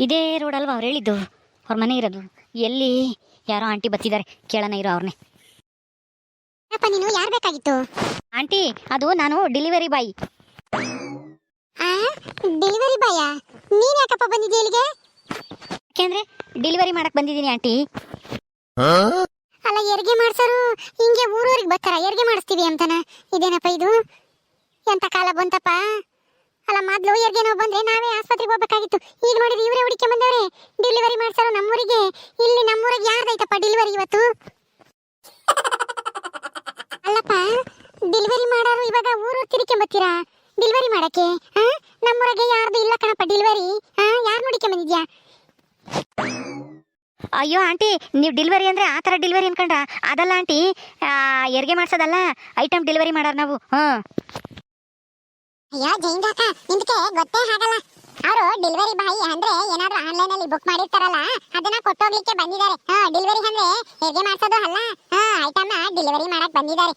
ಇದೇ ರೋಡ್ ಅಲ್ವಾ ಅವ್ರು ಹೇಳಿದ್ದು? ಅವ್ರ ಮನೆ ಇರೋದು. ಎಲ್ಲಿ ಯಾರೋ ಆಂಟಿ ಬತ್ತಿದ್ದಾರೆ ಕೇಳೋಣ ಇರೋ ಅವ್ರನ್ನೇ ಅಪ್ಪ ನೀನು? ಯಾರು ಬೇಕಾಗಿತ್ತು? ಆಂಟಿ ಅದು ನಾನು ಡೆಲಿವರಿ ಬಾಯ್ ಆ? ಡೆಲಿವರಿ ಬಾಯ ನೀನ್ ಯಾಕಪ್ಪ ಬಂದಿದ್ದೆ ಇಲ್ಲಿಗೆ? ಯಾಕೆಂದ್ರೆ ಡೆಲಿವರಿ ಮಾಡಕ್ ಬಂದಿದ್ದೀನಿ ಆಂಟಿ ಅಲ್ಲ ಹೆರಿಗೆ ಮಾಡ್ಸೋರು ಹಿಂಗೆ ಊರೂರಿಗೆ ಬರ್ತಾರ? ಹೆರಿಗೆ ಮಾಡಿಸ್ತೀವಿ ಅಂತಾನ? ಇದೇನಪ್ಪ ಇದು? ಎಂತ ಕಾಲ ಬಂತಪ್ಪ? ಅಲ್ಲ, ಮೊದ್ಲು ನೋವು ಬಂದ್ರೆ ನಾವೇ ಆಸ್ಪತ್ರೆಗೆ ಹೋಗ್ಬೇಕಾಗಿತ್ತು. ಈಗ ನೋಡಿದ್ರೆ ಇವರೇ ಹುಡುಕಿ ಬಂದವ್ರೆ. ಡೆಲಿವರಿ ಮಾಡ್ಸಾರೋ ನಮ್ಮೂರಿಗೆ. ಇಲ್ಲಿ ನಮ್ಮೂರಿಗೆ ಯಾರ್ದೈತಪ್ಪ ಡೆಲಿವರಿ ಇವತ್ತು? ಅಲ್ಲಪ್ಪ ಡೆಲಿವರಿ ಮಾಡೋರು ಇವಾಗ ಊರು ತಿರ್ಕೊಂಬತ್ತೀರಾ? ಡೆಲಿವರಿ ಮಾಡಕ್ಕೆ ಹಾ ನಮ್ಮೂರಿಗೆ ಯಾರ್ದು ಇಲ್ಲ ಕಣಪ್ಪ ಡೆಲಿವರಿ ಹಾ ಯಾರು ನೋಡಿಕೊಂಬಂದಿದ್ಯಾ ಅಯ್ಯೋ, ಆಂಟಿ, ನೀವು ಡೆಲಿವರಿ ಅಂದರೆ ಆ ಥರ ಡೆಲಿವರಿ ಅನ್ಕೊಂಡ್ರ? ಅದಲ್ಲ, ಆಂಟಿ ಹೆರಿಗೆ ಮಾಡ್ಸೋದಲ್ಲ ಐಟಮ್ ಡೆಲಿವರಿ ಮಾಡೋರು ನಾವು. ಹಾಂ ಅಯ್ಯೋ, ಜೈನ್ ಕಾಕ ನಿಮ್ಗೆ ಗೊತ್ತೇ ಆಗಲ್ಲ. ಅವರು ಡೆಲಿವರಿ ಬಾಯಿ ಅಂದ್ರೆ ಏನಾದ್ರೂ ಆನ್ಲೈನ್ ಅಲ್ಲಿ ಬುಕ್ ಮಾಡಿರ್ತಾರಲ್ಲ, ಅದನ್ನ ಕೊಟ್ಟೋಗ್ಲಿಕ್ಕೆ ಬಂದಿದ್ದಾರೆ. ಹಾ ಡೆಲಿವರಿ ಅಂದ್ರೆ ಹೇಗೆ ಮಾಡ್ಸೋದು ಅಲ್ಲ. ಹಾ ಐಟಮ್ ಡೆಲಿವರಿ ಮಾಡಕ್ ಬಂದಿದ್ದಾರೆ.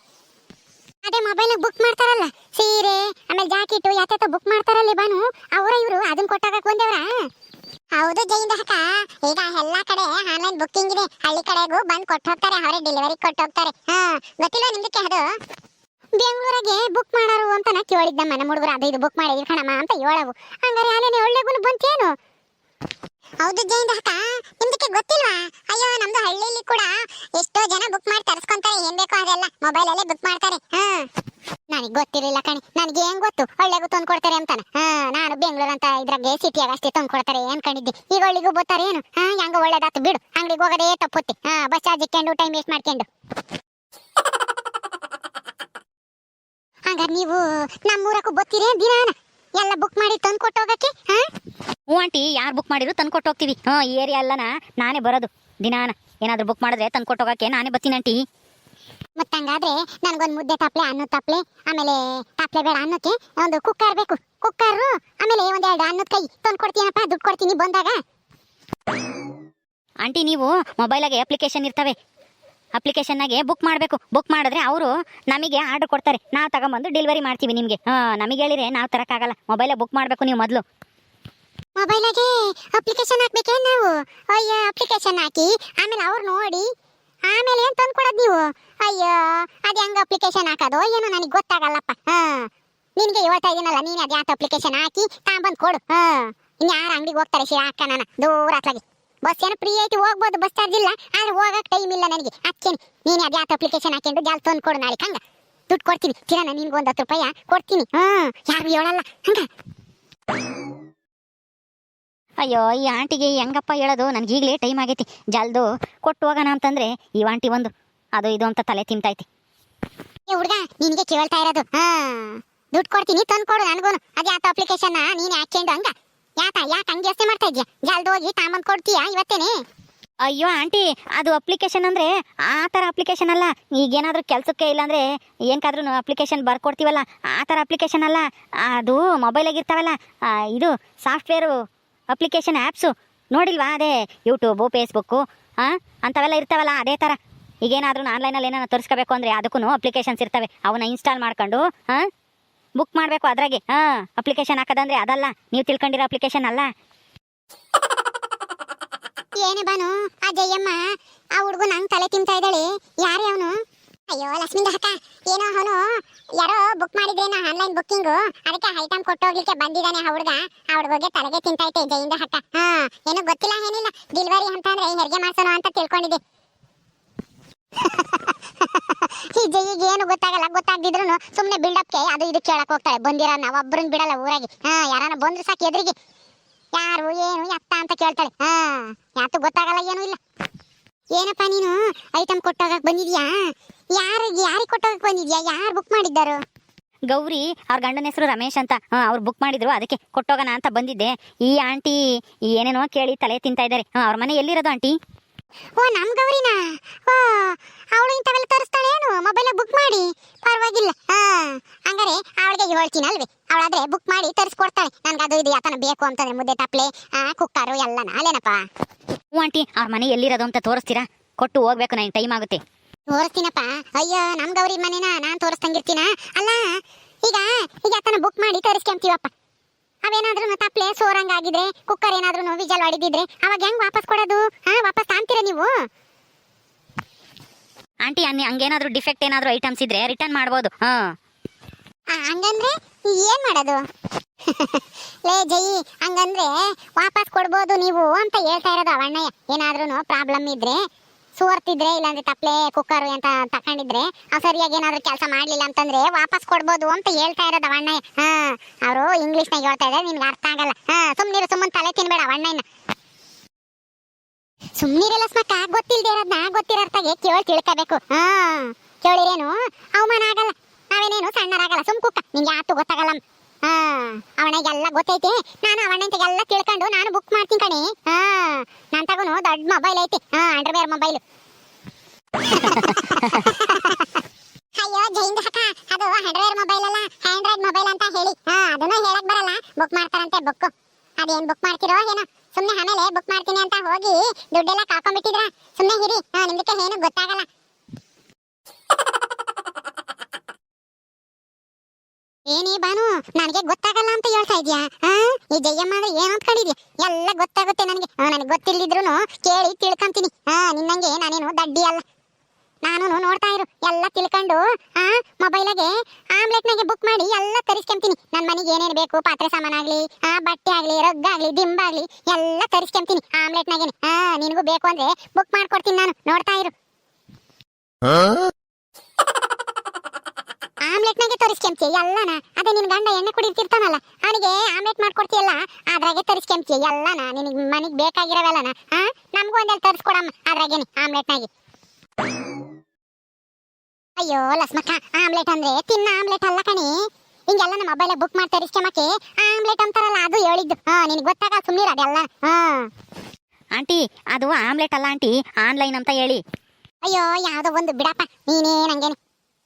ಅದೇ ಮೊಬೈಲ್ ಬುಕ್ ಮಾಡ್ತಾರಲ್ಲ, ಸೀರೆ, ಆಮೇಲೆ ಜಾಕೆಟ್ ಯಾತ ಬುಕ್ ಮಾಡ್ತಾರಲ್ಲ ಬಾನು ಅವರ ಇವರು ಅದನ್ನ ಕೊಟ್ಟಾಗಕ್ ಬಂದವ್ರ? ಹೌದು ಜೈಂದಾಕ ಈಗ ಎಲ್ಲಾ ಕಡೆ ಆನ್ಲೈನ್ ಬುಕ್ಕಿಂಗ್ ಇದೆ. ಹಳ್ಳಿ ಕಡೆಗೂ ಬಂದು ಕೊಟ್ಟು ಹೋಗ್ತಾರೆ, ಅವರೇ ಡೆಲಿವರಿ ಕೊಟ್ಟು ಹೋಗ್ತಾರೆ. ಹಾ ಗೊತ್ತಿಲ್ಲ ನಿಮ್ದಕ್ಕೆ ಅದು? ಬೆಂಗಳೂರಿಗೆ ಬುಕ್ ಮಾಡಾರು ಅಂತ ನಾ ಕೇಳಿದ್ದಮ್ಮ. ನಮ್ಮ ಹುಡುಗರು ಅದು ಇದು ಬುಕ್ ಮಾಡಿದ್ವಿ ಕಣಮ್ಮ ಅಂತ ಹೇಳವು. ಹಂಗಾರೆ ಅಲ್ಲೇನೆ ಒಳ್ಳೆ ಗುಣ ಬಂತೇನು? ಹೌದು ಜೈಂದ ಅಕ್ಕ ನಿಮ್ದಕ್ಕೆ ಗೊತ್ತಿಲ್ವಾ? ಅಯ್ಯೋ ನಮ್ದು ಹಳ್ಳಿಲಿ ಕೂಡ ಎಷ್ಟೋ ಜನ ಬುಕ್ ಮಾಡಿ ತರಿಸ್ಕೊಂತಾರೆ. ಏನ್ ಬೇಕೋ ಅದೆಲ್ಲ ಮೊಬೈಲ್ ಅಲ್ಲೇ ಬುಕ್ ಮಾಡ್ತಾರೆ. ಹಾ. ನನಗೆ ಗೊತ್ತಿರಲಿಲ್ಲ ಕಣಿ. ನನಗೆ ಏನ್ ಗೊತ್ತು? ಒಳ್ಳೆಗೂ ತಂದು ಕೊಡ್ತಾರೆ ಅಂತಾನ. ಹಾ ನಾನು ಬೆಂಗಳೂರು ಅಂತ ಇದ್ರಾಗೆ ಸಿಟಿಯಾಗ ಅಷ್ಟೇ ತಂದು ಕೊಡ್ತಾರೆ ಅನ್ಕೊಂಡಿದ್ದೆ ಈಗ ಒಳ್ಳಿಗೂ ಬರ್ತಾರೆ ಏನು? ಹಾ ಹೆಂಗ ಒಳ್ಳೇದಾತು ಬಿಡು. ಅಂಗಡಿಗೆ ಹೋಗೋದೇ ತಪ್ಪುತ್ತೆ. ಹಾ ಬಸ್ ಚಾರ್ಜ್ ಇಕ್ಕೊಂಡು ಟೈಮ್ ವೇಸ್ಟ್ ಮಾಡ್ಕೊಂಡು. ಹಂಗಾರೆ ನೀವು ನಮ್ಮೂರಕ್ಕೂ ಬತ್ತೀರೇ ದಿನಾನ? ಎಲ್ಲ ಬುಕ್ ಮಾಡಿ ತಂದು ಕೊಟ್ಟೋಗಕ್ಕೆ ಹಾ? ಹ್ಞೂ ಆಂಟಿ ಯಾರು ಬುಕ್ ಮಾಡಿದ್ರು ತಂದು ಕೊಟ್ಟು ಹೋಗ್ತೀವಿ. ಹಾಂ ಈ ಏರಿಯಾ ಅಲ್ಲನ ನಾನೇ ಬರೋದು. ದಿನಾನ ಏನಾದರೂ ಬುಕ್ ಮಾಡಿದ್ರೆ ತಂದು ಕೊಟ್ಟು ಹೋಗಕ್ಕೆ ನಾನೇ ಬತ್ತೀನಿ ಆಂಟಿ. ಮತ್ತೆ ಹಂಗಾದ್ರೆ ನನಗೊಂದು ಮುದ್ದೆ ತಪ್ಲೆ ಅನ್ನದ ತಪ್ಲೆ ಆಮೇಲೆ ತಪ್ಲೆ ಬೇಡ ಅನ್ನಕ್ಕೆ ಒಂದು ಕುಕ್ಕರ್ ಬೇಕು. ಕುಕ್ಕರು ಆಮೇಲೆ ಒಂದೆರಡು ಅನ್ನದ ಕೈ ತಂದು ಕೊಡ್ತೀನಪ್ಪ ದುಡ್ಡು ಕೊಡ್ತೀನಿ ಬಂದಾಗ. ಆಂಟಿ ನೀವು ಮೊಬೈಲಾಗೆ ಅಪ್ಲಿಕೇಶನ್ ಇರ್ತವೆ. ಅಪ್ಲಿಕೇಶನ್ನಾಗೆ ಬುಕ್ ಮಾಡಬೇಕು. ಬುಕ್ ಮಾಡಿದ್ರೆ ಅವರು ನಮಗೆ ಆರ್ಡರ್ ಕೊಡ್ತಾರೆ. ನಾವು ತಗೊಂಬಂದು ಡೆಲಿವರಿ ಮಾಡ್ತೀವಿ ನಿಮಗೆ. ಹಾಂ, ನಮಗೆ ಹೇಳಿದ್ರೆ ನಾವು ತರಕ್ಕಾಗಲ್ಲ. ಮೊಬೈಲೇ ಬುಕ್ ಮಾಡಬೇಕು ನೀವು ಮೊದಲು. ಮೊಬೈಲಾಗೆ ಅಪ್ಲಿಕೇಶನ್ ಹಾಕ್ಬೇಕೇ ನಾವು? ಅಯ್ಯೋ ಅಪ್ಲಿಕೇಶನ್ ಹಾಕಿ, ಆಮೇಲೆ ಅವ್ರು ನೋಡಿ. ಆಮೇಲೆ ಏನು ತಂದು ಕೊಡೋದು ನೀವು? ಅಯ್ಯೋ, ಅದು ಹೆಂಗೆ ಅಪ್ಲಿಕೇಶನ್ ಹಾಕೋದು? ಏನೋ ನನಗೆ ಗೊತ್ತಾಗಲ್ಲಪ್ಪ. ಹಾಂ. ನಿನಗೆ ಹೇಳ್ತಾ ಇದೀನಲ್ಲ, ನೀನು ಅದು ಅಪ್ಲಿಕೇಶನ್ ಹಾಕಿ ತಾಂಬಂದು ಕೊಡು. ಹಾಂ. ಇನ್ನು ಯಾರು ಅಂಗಡಿಗೆ ಹೋಗ್ತಾರೆ, ಶಿರಾ ಅಕ್ಕ ನಾನು ದೂರ ಹತ್ಲಾಗಿ. ಬಸ್ ಏನೋ ಫ್ರೀ ಐತಿ ಹೋಗ್ಬೋದು ಬಸ್ ಚಾರ್ಜ್ ಇಲ್ಲ ಆದ್ರೆ ಹೋಗಕ್ಕೆ ಟೈಮ್ ಇಲ್ಲ ನನಗೆ. ಅದಕ್ಕೇನೆ ನೀನು ಅದು ಅಪ್ಲಿಕೇಶನ್ ಹಾಕೊಂಡು ಜಾಲ್ ತಂದು ಕೊಡು ನಾಳೆ ಹಂಗ? ದುಡ್ಡು ಕೊಡ್ತೀನಿ. ಕಿರಣ ನಿನ್ಗೆ ಒಂದು ಹತ್ತು ರೂಪಾಯಿ ಕೊಡ್ತೀನಿ. ಹ್ಞೂ ಯಾರು ಹೇಳಲ್ಲ ಹಂಗ? ಅಯ್ಯೋ ಈ ಆಂಟಿಗೆ ಹೆಂಗಪ್ಪ ಹೇಳೋದು? ನನಗೆ ಈಗಲೇ ಟೈಮ್ ಆಗೈತಿ. ಜಲ್ದು ಕೊಟ್ಟು ಹೋಗೋಣ ಅಂತಂದ್ರೆ ಈ ಆಂಟಿ ಒಂದು ಅದು ಇದು ಅಂತ ತಲೆ ತಿಂತೈತಿ. ಏ ಹುಡ್ಗ ನಿನಗೆ ಕೇಳ್ತಾ ಇರೋದು. ಹಾ ದುಡ್ಡು ಕೊಡ್ತೀನಿ ತಂದು ಕೊಡು ನನಗೂ ಅದು ಯಾತ ಅಪ್ಲಿಕೇಶನ್ ನೀನು ಹಾಕ್ಕೊಂಡು ಹಂಗ? ಯಾಕ, ಯಾಕೆ ಹಂಗೆ ಯೋಚನೆ ಮಾಡ್ತಾ ಇದ್ಯಾ? ಜಲ್ದಿ ಹೋಗಿ ತಾಂಬಂದು ಕೊಡ್ತೀಯಾ ಇವತ್ತೇನೆ? ಅಯ್ಯೋ ಆಂಟಿ, ಅದು ಅಪ್ಲಿಕೇಶನ್ ಅಂದ್ರೆ ಆ ಥರ ಅಪ್ಲಿಕೇಶನ್ ಅಲ್ಲ. ಈಗೇನಾದರೂ ಕೆಲಸಕ್ಕೆ ಇಲ್ಲಾಂದರೆ ಏನಕ್ಕಾದ್ರೂ ಅಪ್ಲಿಕೇಶನ್ ಬರ್ಕೊಡ್ತೀವಲ್ಲ, ಆ ಥರ ಅಪ್ಲಿಕೇಶನ್ ಅಲ್ಲ. ಅದು ಮೊಬೈಲಾಗಿರ್ತಾವಲ್ಲ ಇರ್ತಾವಲ್ಲ ಇದು ಸಾಫ್ಟ್ವೇರು ಅಪ್ಲಿಕೇಶನ್ ಆ್ಯಪ್ಸು ನೋಡಿಲ್ವಾ ಅದೇ ಯೂಟ್ಯೂಬು ಫೇಸ್ಬುಕ್ಕು ಹಾಂ ಅಂಥವೆಲ್ಲ ಇರ್ತಾವಲ್ಲ, ಅದೇ ಥರ ಈಗೇನಾದ್ರೂ ಆನ್ಲೈನಲ್ಲಿ ಏನಾದ್ರು ತರಿಸ್ಕೋಬೇಕು ಅಂದರೆ ಅದಕ್ಕೂ ಅಪ್ಲಿಕೇಶನ್ಸ್ ಇರ್ತವೆ. ಅವನ್ನ ಇನ್ಸ್ಟಾಲ್ ಮಾಡ್ಕೊಂಡು ಹಾಂ ಬುಕ್ ಮಾಡಬೇಕು ಅದ್ರಾಗೆ. ಹಾಂ ಅಪ್ಲಿಕೇಶನ್ ಹಾಕದಂದ್ರೆ ಅದಲ್ಲ. ನೀವು ತಿಳ್ಕೊಂಡಿರೋ ಅಪ್ಲಿಕೇಶನ್ ಅಲ್ಲ. ಏನೇ ಬಾನು, ಆ ಜಯಮ್ಮ, ಆ ಹುಡುಗ ನಂಗೆ ತಲೆ ತಿಂತಾ ಇದ್ದಾಳೆ. ಯಾರೇ ಅವನು? ಅಯ್ಯೋ ಲಕ್ಷ್ಮೀ ಅಕ್ಕ, ಏನೋ ಅವನು ಯಾರೋ ಬುಕ್ ಮಾಡಿದ್ರೇನೋ ಆನ್ಲೈನ್ ಬುಕ್ಕಿಂಗ್ ಅದಕ್ಕೆ ಐಟಮ್ ಕೊಟ್ಟೋಗ್ಲಿಕ್ಕೆ ಬಂದಿದ್ದಾನೆ ಆ ಹುಡುಗ. ಆ ಹುಡುಗಗೆ ತಲೆಗೆ ತಿಂತೈತೆ ಜಯಿಂದ ಅಕ್ಕ. ಹಾ, ಏನೋ ಗೊತ್ತಿಲ್ಲ, ಏನಿಲ್ಲ. ಡೆಲಿವರಿ ಅಂತಂದ್ರೆ ಹೆರಿಗೆ ಮಾಡ್ಸೋಣ ಅಂತ ತಿಳ್ಕೊಂಡಿದ್ದೆ. ಈ ಏನು ಗೊತ್ತಾಗಲ್ಲ ಗೊತ್ತಾಗ್ದಿದ್ರು ಸುಮ್ಮನೆ ಬಿಲ್ಡಪ್ಗೆ ಅದು ಇದು ಕೇಳಕ್ ಹೋಗ್ತಾಳೆ. ಬಂದಿರ ನಾವು ಒಬ್ಬರನ್ನ ಬಿಡಲ್ಲ ಊರಾಗಿ. ಹಾ ಯಾರನ್ನ ಬಂದ್ರು ಸಾಕು ಎದುರಿಗೆ. ಯಾರು, ಏನು, ಎತ್ತ ಅಂತ ಕೇಳ್ತಾಳೆ. ಹಾ ಯಾತು ಗೊತ್ತಾಗಲ್ಲ, ಏನು ಇಲ್ಲ. ಏನಪ್ಪ ನೀನು ಐಟಮ್ ಕೊಟ್ಟೋಗಕ್ ಬಂದಿದ್ಯಾ? ಯಾರಿಗೆ ಯಾರಿಗೆ ಕೊಟ್ಟೋಗಕ್ ಬಂದಿದ್ಯಾ? ಯಾರು ಬುಕ್ ಮಾಡಿದ್ದಾರು? ಗೌರಿ, ಅವ್ರ ಗಂಡನ ಹೆಸರು ರಮೇಶ್ ಅಂತ. ಅವ್ರು ಬುಕ್ ಮಾಡಿದ್ರು, ಅದಕ್ಕೆ ಕೊಟ್ಟೋಗೋಣ ಅಂತ ಬಂದಿದ್ದೆ. ಈ ಆಂಟಿ ಏನೇನೋ ಕೇಳಿ ತಲೆ ತಿಂತಾ ಇದ್ದಾರೆ. ಅವ್ರ ಮನೆ ಎಲ್ಲಿರೋದು, ಆಂಟಿ? ಓ ನಮ್ ಗೌರಿನಾ? ಓ ಅವಳು ಇಂಥವೆಲ್ಲ ತರಿಸ್ತಾಳೆ ಏನು? ಮೊಬೈಲ್ ಬುಕ್ ಮಾಡಿ. ಪರವಾಗಿಲ್ಲ. ಹಾ ಹಂಗಾರೆ ಅವಳಿಗೆ ಹೇಳ್ತೀನಿ ಅಲ್ವೇ? ಅವಳಾದ್ರೆ ಬುಕ್ ಮಾಡಿ ತರಿಸ್ಕೊಡ್ತಾಳೆ. ನನ್ಗೆ ಅದು ಇದು ಯಾತನ ಬೇಕು ಅಂತಂದ್ರೆ ಮುದ್ದೆ ತಪ್ಪಲೆ ಕುಕ್ಕರು ಎಲ್ಲ ನಾಲೇನಪ್ಪ ಹ್ಞೂ ಆಂಟಿ ಅವ್ರ ಮನೆ ಎಲ್ಲಿರೋದು ಅಂತ ತೋರಿಸ್ತೀರಾ? ಕೊಟ್ಟು ಹೋಗ್ಬೇಕು ನನಗೆ ಟೈಮ್ ಆಗುತ್ತೆ. ತೋರಿಸ್ತೀನಪ್ಪ. ಅಯ್ಯೋ ನಮ್ ಗೌರಿ ಮನೆನ? ನಾನ್ ತೋರಿಸ್ತಂಗಿರ್ತೀನ ಅಲ್ಲ ಈಗ ಈಗ ಆತನ ಬುಕ್ ಮಾಡಿ ತೋರಿಸ್ಕೊಂತೀವಪ್ಪ ಅವೇನಾದ್ರೂ ಪ್ಲೇಸ್ ಸೋರಂಗ್ ಆಗಿದ್ರೆ ಕುಕ್ಕರ್ ಏನಾದ್ರೂ ವಿಜಲ್ ಹೊಡಿದಿದ್ರೆ ಅವಾಗ ಹೆಂಗ್ ವಾಪಸ್ ಕೊಡೋದು? ಹಾ ವಾಪಸ್ ತಾಂತೀರಾ ನೀವು? ಆಂಟಿ ಅನ್ನಿ ಹಂಗೇನಾದ್ರೂ ಡಿಫೆಕ್ಟ್ ಏನಾದ್ರೂ ಐಟಮ್ಸ್ ಇದ್ರೆ ರಿಟರ್ನ್ ಮಾಡ್ಬೋದು. ಹಾ. ಹಂಗಂದ್ರೆ ಏನ್ ಮಾಡೋದು? ಲೇ ಜೈ ಹಂಗಂದ್ರೆ ವಾಪಸ್ ಕೊಡ್ಬೋದು ನೀವು ಅಂತ ಹೇಳ್ತಾ ಇರೋದು ಅವಣ್ಣಯ್ಯ. ಏನಾದ್ರೂ ಪ್ರಾಬ್ಲಮ್ ಇದ್ರೆ. ಸುವರ್ತಿದ್ರೆ ಇಲ್ಲಾಂದ್ರೆ ತಪ್ಲೆ ಕುಕ್ಕರ್ ಅಂತ ತಕೊಂಡಿದ್ರೆ, ಅವ್ ಸರಿಯಾಗಿ ಏನಾದ್ರೂ ಕೆಲಸ ಮಾಡ್ಲಿಲ್ಲ ಅಂತಂದ್ರೆ ವಾಪಸ್ ಕೊಡ್ಬೋದು ಅಂತ ಹೇಳ್ತಾ ಇರೋದು ಅವಣ್ಣ. ಹಾ, ಅವರು ಇಂಗ್ಲಿಷ್ನಾಗ ಹೇಳ್ತಾ ಇದ್ದಾರೆ ನಿನ್ಗೆ ಅರ್ಥ ಆಗಲ್ಲ. ಹಾ, ಸುಮ್ನಿರು, ಸುಮ್ಮನೆ ತಲೆ ತಿನ್ಬೇಡ ಅವಣ್ಣ ಸುಮ್ನಿರಲ್ಲ ಸ್ಮಕ್ಕ ಗೊತ್ತಿಲ್ದೇ ಇರೋದ್ನ ಗೊತ್ತಿರೋರ್ತಾಗೆ ಕೇಳಿ ತಿಳ್ಕೋಬೇಕು. ಹಾ, ಕೇಳಿರೇನು? ಅವಮಾನ ಆಗಲ್ಲ. ನಾವೇನೇನು ಸಣ್ಣರಾಗಲ್ಲ. ಸುಮ್ ಕುಕ್ಕ. ನಿಂಗೆ ಯಾತು ಗೊತ್ತಾಗಲ್ಲ. ಅವನಿಗೆಲ್ಲ ಗೊತ್ತೈತಿ. ನಾನು ಅವಣ್ಣಂತೆಗೆಲ್ಲ ತಿಳ್ಕೊಂಡು ನಾನು ಬುಕ್ ಮಾಡ್ತೀನಿ ಕಣಿ. ಹಾ, ನನ್ ತಗೋನು ದೊಡ್ಡ ಮೊಬೈಲ್ ಐತಿ. ಹಾ ಅಂಡರ್ವೇರ್ ಮೊಬೈಲ್ ಅಯ್ಯೋ, ಜೈಂದ ಹಕ ಅದು ಅಂಡರ್ವೇರ್ ಮೊಬೈಲ್ ಅಲ್ಲ ಆಂಡ್ರಾಯ್ಡ್ ಮೊಬೈಲ್ ಅಂತ ಹೇಳಿ. ಹಾ, ಅದನ್ನು ಹೇಳಕ್ ಬರಲ್ಲ. ಬುಕ್ ಮಾಡ್ತಾರಂತೆ ಬುಕ್ ಅದೇನ್ ಬುಕ್ ಮಾಡ್ತಿರೋ ಏನೋ. ಸುಮ್ಮನೆ ಆಮೇಲೆ ಬುಕ್ ಮಾಡ್ತೀನಿ ಅಂತ ಹೋಗಿ ದುಡ್ಡೆಲ್ಲ ಕಾಕೊಂಡ್ಬಿಟ್ಟಿದ್ರ ಸುಮ್ಮನೆ ಹಿರಿ ಹಾ ನಿಮ್ದಕ್ಕೆ ಏನು ಗೊತ್ತಾಗಲ್ಲ. ಏನೇ ಬಾನು, ನನಗೆ ಗೊತ್ತಾಗಲ್ಲ ಅಂತ ಹೇಳ್ತಾ ಇದ್ಯಾ ಈ ಜಯಮ್ಮ ಅಂದ್ರೆ ಏನು ಅಂದ್ಕೊಂಡಿದ್ಯಾ ಎಲ್ಲ ಗೊತ್ತಾಗುತ್ತೆ ನನಗೆ. ನನಗೆ ಗೊತ್ತಿಲ್ಲದಿದ್ರು ಕೇಳಿ ತಿಳ್ಕೊಂತೀನಿ. ಹಾ ನಿನ್ನಂಗೆ ನಾನೇನು ದಡ್ಡಿ ಅಲ್ಲ. ನಾನು ನೋಡ್ತಾ ಇರು. ಎಲ್ಲ ತಿಳ್ಕೊಂಡು, ಆ, ಮೊಬೈಲಾಗೆ ಆಮ್ಲೆಟ್ನಾಗೆ ಬುಕ್ ಮಾಡಿ ಎಲ್ಲ ತರಿಸ್ಕೊಂತೀನಿ. ನನ್ನ ಮನೆಗೆ ಏನೇನು ಬೇಕು? ಪಾತ್ರೆ ಸಾಮಾನಾಗ್ಲಿ, ಆ, ಬಟ್ಟೆ ಆಗಲಿ, ರಗ್ಗಾಗ್ಲಿ, ದಿಂಬಾಗ್ಲಿ, ಎಲ್ಲ ತರಿಸ್ಕೊಂತೀನಿ ಆಮ್ಲೆಟ್ನಾಗೆ ಹಾ ನಿನಗೂ ಬೇಕು ಅಂದ್ರೆ ಬುಕ್ ಮಾಡ್ಕೊಡ್ತೀನಿ ನಾನು. ನೋಡ್ತಾ ಇರು. ತರಿಸ್ಕೊಂತೀಯ ಎಲ್ಲನ. ಅದೇ ನಿನ್ ಗಂಡ ಎಣ್ಣೆ ಕುಡಿತಿರ್ತಾನಲ್ಲ ಅವನಿಗೆ ಆಮ್ಲೆಟ್ ಮಾಡ್ಕೊಡ್ತೀಯಲ್ಲ? ಅದ್ರಾಗೆ ತರಿಸ್ಕೊಂತೀಯ ಎಲ್ಲನ. ನಿನಗ್ ಮನಿಗ್ ಬೇಕಾಗಿರೋವೆಲ್ಲನ. ಹಾ ನಮಗೂ ಒಂದೆಲ್ಲ ತರಿಸ್ಕೊಡಮ್ಮ ಅದ್ರಾಗೇನೆ ಆಮ್ಲೆಟ್ನಾಗೆ. ಅಯ್ಯೋ ಲಸ್ಮಕ್ಕ ಆಮ್ಲೆಟ್ ಅಂದ್ರೆ ತಿನ್ನ ಆಮ್ಲೆಟ್ ಅಲ್ಲ ಕಣಿ. ಹಿಂಗೆಲ್ಲ ನಮ್ಮ ಮೊಬೈಲ್ ಬುಕ್ ಮಾಡಿ ತರಿಸ್ಕೆಮಕ್ಕೆ ಆಮ್ಲೆಟ್ ಅಂತಾರಲ್ಲ ಅದು ಹೇಳಿದ್ದು. ಹಾ ನಿನಗೆ ಗೊತ್ತಾಗ ಸುಮ್ಮನೆ ಅದೆಲ್ಲ. ಹಾ ಆಂಟಿ ಅದು ಆಮ್ಲೆಟ್ ಅಲ್ಲ ಆಂಟಿ ಆನ್ಲೈನ್ ಅಂತ ಹೇಳಿ. ಅಯ್ಯೋ ಯಾವುದೋ ಒಂದು ಬಿಡಪ್ಪ. ನೀನೇ ನಂಗೇನೆ.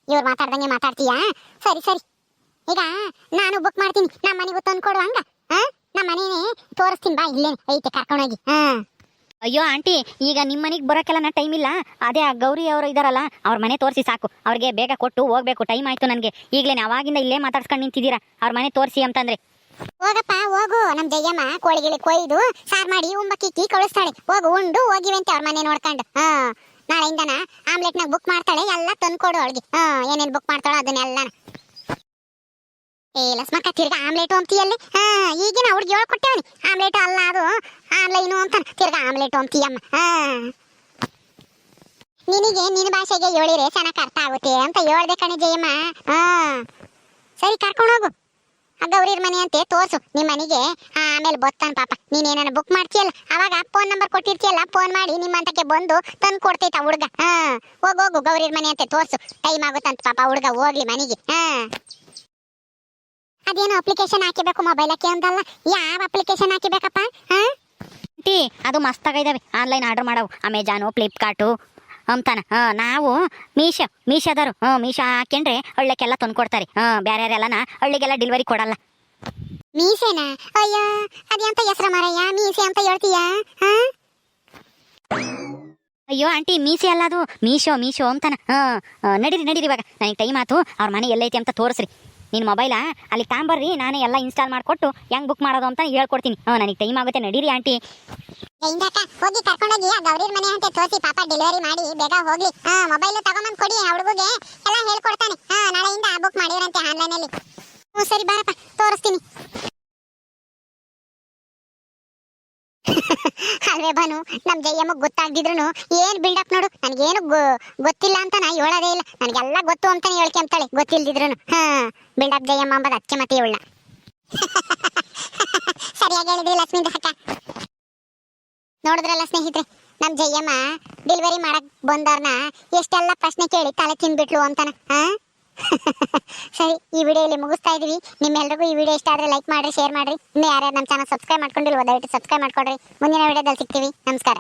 ಇವ್ರು ಮಾತಾಡ್ದಂಗೆ ಮಾತಾಡ್ತೀಯಾ? ಸರಿ ಸರಿ. ಈಗ ನಾನು ಬುಕ್ ಮಾಡ್ತೀನಿ. ನಮ್ಮ ಮನೆಗೂ ತಂದು ಕೊಡು ಹಂಗ. ಹಾ? ನಮ್ಮ ಮನೇನೆ ತೋರಿಸ್ತೀನಿ ಬಾ ಇಲ್ಲೇ ಐತೆ ಕರ್ಕೊಂಡೋಗಿ. ಹಾ. ಅಯ್ಯೋ ಆಂಟಿ ಈಗ ನಿಮ್ಮ ಮನೆಗೆ ಬರೋಕ್ಕೆಲ್ಲ ಟೈಮ್ ಇಲ್ಲ. ಅದೇ ಆ ಗೌರಿ ಅವರು ಇದಾರಲ್ಲ ಅವ್ರ ಮನೆ ತೋರಿಸಿ ಸಾಕು. ಅವ್ರಿಗೆ ಬೇಗ ಕೊಟ್ಟು ಹೋಗ್ಬೇಕು. ಟೈಮ್ ಆಯ್ತು ನನಗೆ. ಈಗಲೇ ಅವಾಗಿಂದ ಇಲ್ಲೇ ಮಾತಾಡ್ಸ್ಕೊಂಡು ನಿಂತಿದ್ದೀರಾ? ಅವ್ರ ಮನೆ ತೋರಿಸಿ ಅಂತಂದ್ರೆ. ಹೋಗಪ್ಪ ಹೋಗು. ನಮ್ ಜಯಮ್ಮ ಕೋಳಿಗಿಳಿ ಕೊಯ್ದು ಸಾರ್ ಮಾಡಿ ಉಂಬಕ್ಕಿಕ್ಕಿ ಕಳಿಸ್ತಾಳೆ. ಹೋಗು ಉಂಡು ಹೋಗಿವಂತೆ ಅವ್ರ ಮನೆ ನೋಡ್ಕೊಂಡು. ಹಾ. ನಾಳೆಯಿಂದನ ಆಮ್ಲೆಟ್ನಾಗ ಬುಕ್ ಮಾಡ್ತಾಳೆ, ಎಲ್ಲ ತಂದ್ಕೊಡು ಅವಳಿಗೆ. ಹಾ, ಏನೇನ್ ಬುಕ್ ಮಾಡ್ತಾಳೆ ಅದನ್ನೆಲ್ಲ ಏ, ಲಸ್ಮಕ್ಕ, ತಿರ್ಗ ಆಮ್ಲೆಟ್ ಅಂತೀಯಲ್ಲಿ ಹಾ, ಈಗಿನ ಅವ್ರಿಗೆ ಹೇಳ್ಕೊಟ್ಟೇವನಿ ಆಮ್ಲೆಟ್ ಅಲ್ಲ ಅದು. ಆನ್ಲೈನು ಅಂತ ತಿರ್ಗ ಆಮ್ಲೆಟ್ ಅಂತೀಯಮ್ಮ ಹಾ. ನಿನಗೆ ನಿನ್ನ ಭಾಷೆಗೆ ಹೇಳಿರೆ ಚೆನ್ನಾಗಿ ಅರ್ಥ ಆಗುತ್ತೆ ಅಂತ ಹೇಳ್ದೆ ಕಣೆ ಜಯಮ್ಮ. ಹಾ. ಸರಿ, ಕರ್ಕೊಂಡು ಹೋಗು. ಆ ಮನೆ ಅಂತೆ, ತೋರ್ಸು ನಿಮ್ಮ ಮನೆಗೆ. ಆಮೇಲೆ ಬತ್ತಾನ ಪಾಪ. ನೀನೇನ ಬುಕ್ ಮಾಡ್ತೀಯಲ್ಲ? ಅವಾಗ ಫೋನ್ ನಂಬರ್ ಕೊಟ್ಟಿರ್ತೀಯಲ್ಲ ಫೋನ್ ಮಾಡಿ ನಿಮ್ಮಂತಕ್ಕೆ ಬಂದು ತಂದು ಕೊಡ್ತೈತ ಹುಡುಗ. ಹಾ, ಹೋಗು ಹೋಗು ಗೌರಿರ್ ಮನೆ ಅಂತೆ, ತೋರ್ಸು. ಟೈಮ್ ಆಗುತ್ತಂತ ಪಾಪ ಹುಡುಗ, ಹೋಗ್ಲಿ ಮನೆಗೆ. ಹಾ. ಅದೇನು ಅಪ್ಲಿಕೇಶನ್ ಹಾಕಿಬೇಕು ಮೊಬೈಲಕ್ಕೆ ಅಂತಲ್ಲ ಯಾವ ಅಪ್ಲಿಕೇಶನ್ ಹಾಕಿಬೇಕಪ್ಪ? ಹಾ? ಟಿ ಅದು ಮಸ್ತಾಗಿದ್ದಾವೆ ಆನ್ಲೈನ್ ಆರ್ಡರ್ ಮಾಡವು. ಅಮೆಜಾನು ಫ್ಲಿಪ್ಕಾರ್ಟು ಅಂತಾನ ಹಾಂ ನಾವು ಮೀಶೋ ಮೀಶೋದವರು. ಹ್ಞೂ ಮೀಶೋ ಹಾಕ್ಯಂಡ್ರೆ ಒಳ್ಳೆಕೆಲ್ಲ ತಂದು ಕೊಡ್ತಾರೆ ಹಾಂ ಬೇರೆ ಯಾರೆಲ್ಲನ ಹಳ್ಳಿಗೆಲ್ಲ ಡೆಲಿವರಿ ಕೊಡಲ್ಲ. ಮೀಸೆನಾ ಅಯ್ಯೋ ಅದ್ಯಾಂತ ಹೆಸರು ಮಾರಯ್ಯ ಮೀಸೆ ಅಂತ ಹೇಳ್ತೀಯಾ? ಹಾ? ಅಯ್ಯೋ ಆಂಟಿ ಮೀಸೆ ಅಲ್ಲ ಅದು. ಮೀಶೋ ಮೀಶೋ ಅಂತಾನ. ಹಾಂ ನಡೀರಿ ನಡೀರಿ ಇವಾಗ. ನನಗೆ ಟೈಮ್ ಆಯ್ತು. ಅವ್ರ ಮನೆ ಎಲ್ಲೈತಿ ಅಂತ ತೋರಿಸ್ರಿ. ನಿನ್ನ ಮೊಬೈಲಾ ಅಲ್ಲಿ ತಾಂಬರ್ರಿ, ನಾನೇ ಎಲ್ಲ ಇನ್ಸ್ಟಾಲ್ ಮಾಡಿಕೊಟ್ಟು ಹೆಂಗೆ ಬುಕ್ ಮಾಡೋದು ಅಂತ ಹೇಳ್ಕೊಡ್ತೀನಿ. ಹಾಂ, ನನಗೆ ಟೈಮ್ ಆಗುತ್ತೆ, ನಡೀರಿ ಆಂಟಿ ಜೈಂದಕ್ಕ ಹೋಗಿ ಕರ್ಕೊಂಡೋಗಿ ಆ ಗೌರಿರ್ ಮನೆ ಅಂತ ತೋರಿಸಿ, ಪಾಪ ಡೆಲಿವರಿ ಮಾಡಿ, ಬೇಗ ಹೋಗ್ಲಿ. ಹಾ ಮೊಬೈಲ್ ತಗೊಂಬಂದ್ ಕೊಡಿ, ಆ ಹುಡುಗಗೆ ಎಲ್ಲ ಹೇಳ್ಕೊಡ್ತಾನೆ. ಹಾ, ನಾಳೆಯಿಂದ ಬುಕ್ ಮಾಡಿರಂತೆ ಆನ್ಲೈನ್ ಅಲ್ಲಿ. ಹ್ಞೂ ಸರಿ, ಬಾರಪ್ಪ, ತೋರಿಸ್ತೀನಿ. ಅಲ್ವೇ ಬಾನು ನಮ್ ಜಯಮ್ಮ ಗೊತ್ತಾಗ್ದಿದ್ರು ಏನ್ ಬಿಲ್ಡಪ್ ನೋಡು, ನನಗೇನು ಗೊತ್ತಿಲ್ಲ ಅಂತ ನಾ ಹೇಳೋದೇ ಇಲ್ಲ. ನನ್ಗೆಲ್ಲ ಗೊತ್ತು ಅಂತಾನೆ ಹೇಳ್ಕೊಂತಾಳೆ ಗೊತ್ತಿಲ್ದಿದ್ರು ಹಾ ಬಿಲ್ಡಪ್ ಜಯಮ್ಮ ಅಂಬದ್ ಅಚ್ಚೆ ಮತ್ತೆ ಇವಳ ಸರಿಯಾಗಿ ಹೇಳಿದ್ರಿ ಲಕ್ಷ್ಮೀ ಅಕ್ಕ. ನೋಡಿದ್ರಲ್ಲ ಸ್ನೇಹಿತರೆ, ನಮ್ ಜಯಮ್ಮ ಡೆಲಿವರಿ ಮಾಡಕ್ ಬಂದವ್ರನ್ನ ಎಷ್ಟೆಲ್ಲ ಪ್ರಶ್ನೆ ಕೇಳಿ ತಲೆ ತಿನ್ಬಿಟ್ಲು ಅಂತಾನ, ಹಾ? ಸರಿ, ಈ ವಿಡಿಯೋ ಇಲ್ಲಿ ಮುಗಿಸ್ತಾ ಇದೀವಿ. ನಿಮ್ಮೆಲ್ಲರಿಗೂ ಈ ವಿಡಿಯೋ ಇಷ್ಟ ಆದ್ರೆ ಲೈಕ್ ಮಾಡ್ರಿ ಶೇರ್ ಮಾಡ್ರಿ. ಇನ್ನು ಯಾರ್ಯಾರು ನಮ್ಮ ಚಾನಲ್ ಸಬ್ಸ್ಕ್ರೈಬ್ ಮಾಡ್ಕೊಂಡಿಲ್ಲ ದಯವಿಟ್ಟು ಸಬ್ಸ್ಕ್ರೈಬ್ ಮಾಡ್ಕೊಡ್ರಿ. ಮುಂದಿನ ವಿಡಿಯೋದಲ್ಲಿ ಸಿಗ್ತೀವಿ. ನಮಸ್ಕಾರ.